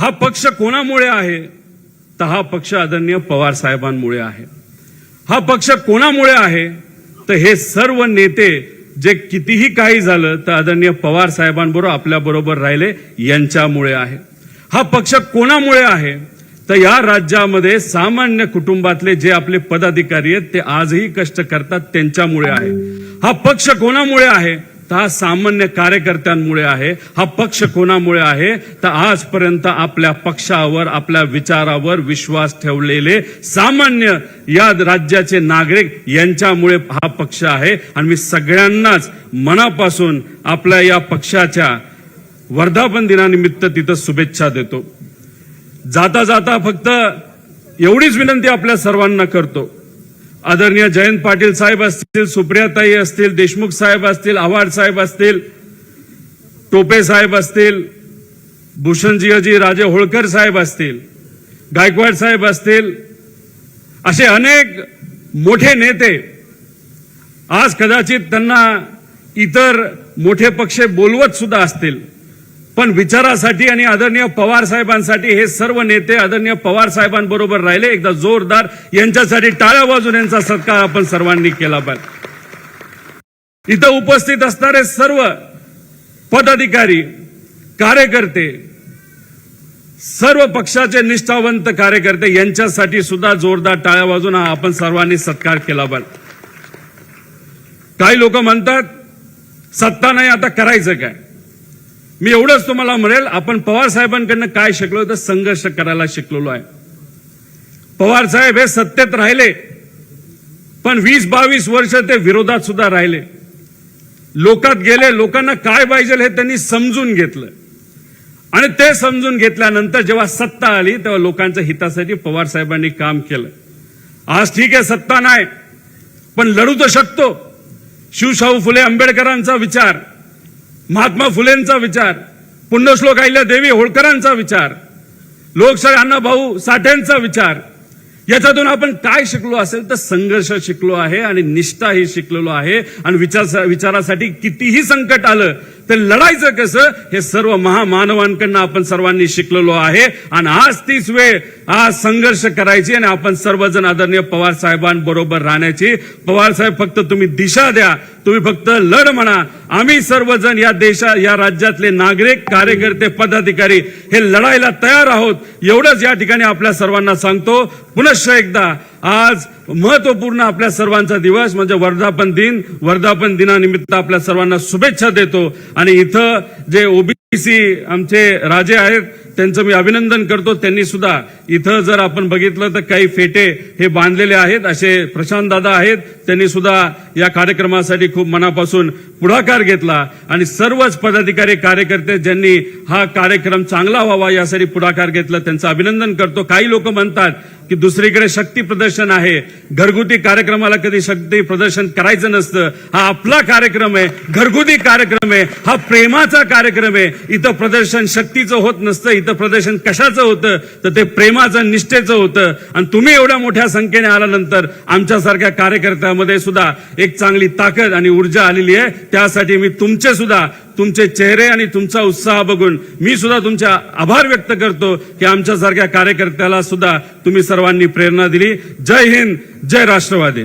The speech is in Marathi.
हा पक्ष कोणामुळे आहे? तर हा पक्ष आदरणीय पवार साहेबांमुळे आहे. हा पक्ष कोणामुळे आहे? तर हे सर्व नेते जे कितीही काही झालं तर आदरणीय पवार साहेबांबरोबर आपल्या बरोबर राहिले यांच्यामुळे आहे. हा पक्ष कोणामुळे आहे? तर या राज्यामध्ये सामान्य कुटुंबातले जे आपले पदाधिकारी आहेत ते आजही कष्ट करतात त्यांच्यामुळे आहे. हा पक्ष कोणामुळे आहे? हा सामान्य कार्यकर्त्यांमुळे आहे हा पक्ष कोणामुळे आहे? तर आजपर्यंत आपल्या पक्षावर आपल्या विचारावर विश्वास ठेवलेले सामान्य या राज्याचे नागरिक यांच्यामुळे हा पक्ष आहे. आणि मी सगळ्यांनाच मनापासून आपल्या या पक्षाच्या वर्धापन दिनानिमित्त तिथं शुभेच्छा देतो. जाता जाता फक्त एवढीच विनंती आपल्या सर्वांना करतो. आदरणीय जयंत पाटील साहेब असतील सुप्रियाताई असतील देशमुख साहेब असतील आव्हाड साहेब असतील टोपे साहेब असतील भूषणजीजी राजे होळकर साहेब असतील गायकवाड साहेब असतील असे अनेक मोठे नेते आज कदाचित त्यांना इतर मोठे पक्ष बोलवत सुद्धा असतील. पण विचारासाठी आणि आदरणीय पवार साहेबांसाठी हे सर्व नेते आदरणीय पवार साहेबांबरोबर राहिले. एकदा जोरदार यांच्यासाठी टाळ्या वाजून यांचा सत्कार आपण सर्वांनी केला पाहिजे. इथं उपस्थित असणारे सर्व पदाधिकारी कार्यकर्ते सर्व पक्षाचे निष्ठावंत कार्यकर्ते यांच्यासाठी सुद्धा जोरदार टाळ्या वाजून हा आपण सर्वांनी सत्कार केला पाहिजे. काही लोक म्हणतात सत्ता नाही आता करायचं काय? मी एवढंच तुम्हाला म्हणेल आपण पवार साहेबांकडनं काय शिकलो तर संघर्ष करायला शिकलेलो आहे. पवार साहेब हे सत्तेत राहिले पण वीस बावीस वर्ष ते विरोधात सुद्धा राहिले. लोकात गेले लोकांना काय पाहिजे हे त्यांनी समजून घेतलं. आणि ते समजून घेतल्यानंतर जेव्हा सत्ता आली तेव्हा लोकांच्या हितासाठी पवार साहेबांनी काम केलं. आज ठीक आहे सत्ता नाही पण लढू तर शकतो. शिवशाहू फुले आंबेडकरांचा विचार. महात्मा फुलेंचा विचार पुण्यश्लोक आहिल्या देवी होळकरांचा विचार लोकशाही अण्णाभाऊ साठेंचा विचार याच्यातून आपण काय शिकलो असेल तर संघर्ष शिकलो आहे आणि निष्ठा ही शिकलेलो आहे. आणि विचार विचारासाठी कितीही संकट आलं तर लढायचं कसं? हे सर्व महामानवांकडनं आपण सर्वांनी शिकलेलो आहे. आणि आज तीच वेळ आज संघर्ष करायची आणि आपण सर्वजण आदरणीय पवार साहेबांबरोबर राहण्याची. पवार साहेब फक्त तुम्ही दिशा द्या. तुम्ही फक्त लढ म्हणा. आम्ही सर्वजण या देशा या राज्यातले नागरिक कार्यकर्ते पदाधिकारी हे लढायला तयार आहोत. एवढंच या ठिकाणी आपल्या सर्वांना सांगतो. पुनश्च एकदा आज महत्त्वपूर्ण आपल्या सर्वांचा दिवस म्हणजे वर्धापन दिन. वर्धापन दिनानिमित्त आपल्या सर्वांना शुभेच्छा देतो. आणि इथं जे ओबीसी आमचे राजे आहेत त्यांचं मी अभिनंदन करतो. त्यांनी सुद्धा इथं जर आपण बघितलं तर काही फेटे हे बांधलेले आहेत. असे प्रशांत दादा आहेत. त्यांनी सुद्धा या कार्यक्रमासाठी खूप मनापासून पुढाकार घेतला. आणि सर्वच पदाधिकारी कार्यकर्ते ज्यांनी हा कार्यक्रम चांगला व्हावा यासाठी पुढाकार घेतला त्यांचं अभिनंदन करतो. काही लोक म्हणतात की दुसरीकडे शक्ती प्रदर्शन आहे. घरगुती कार्यक्रमाला कधी शक्ती प्रदर्शन करायचं नसतं. हा आपला कार्यक्रम आहे. घरगुती कार्यक्रम आहे. हा प्रेमाचा कार्यक्रम आहे. इथं प्रदर्शन शक्तीचं होत नसतं. इथं प्रदर्शन कशाचं होतं? तर ते प्रेमाचं निष्ठेचं होतं. आणि तुम्ही एवढ्या मोठ्या संख्येने आल्यानंतर आमच्यासारख्या कार्यकर्त्यामध्ये सुद्धा एक चांगली ताकद आणि ऊर्जा आलेली आहे. त्यासाठी मी तुमचे सुद्धा तुमचे चेहरे आणि तुमचा उत्साह बघून मी सुद्धा तुमचे आभार व्यक्त करतो की आमच्यासारख्या कार्यकर्त्याला सुद्धा तुम्ही सर्वांनी प्रेरणा दिली. जय हिंद जय राष्ट्रवादी.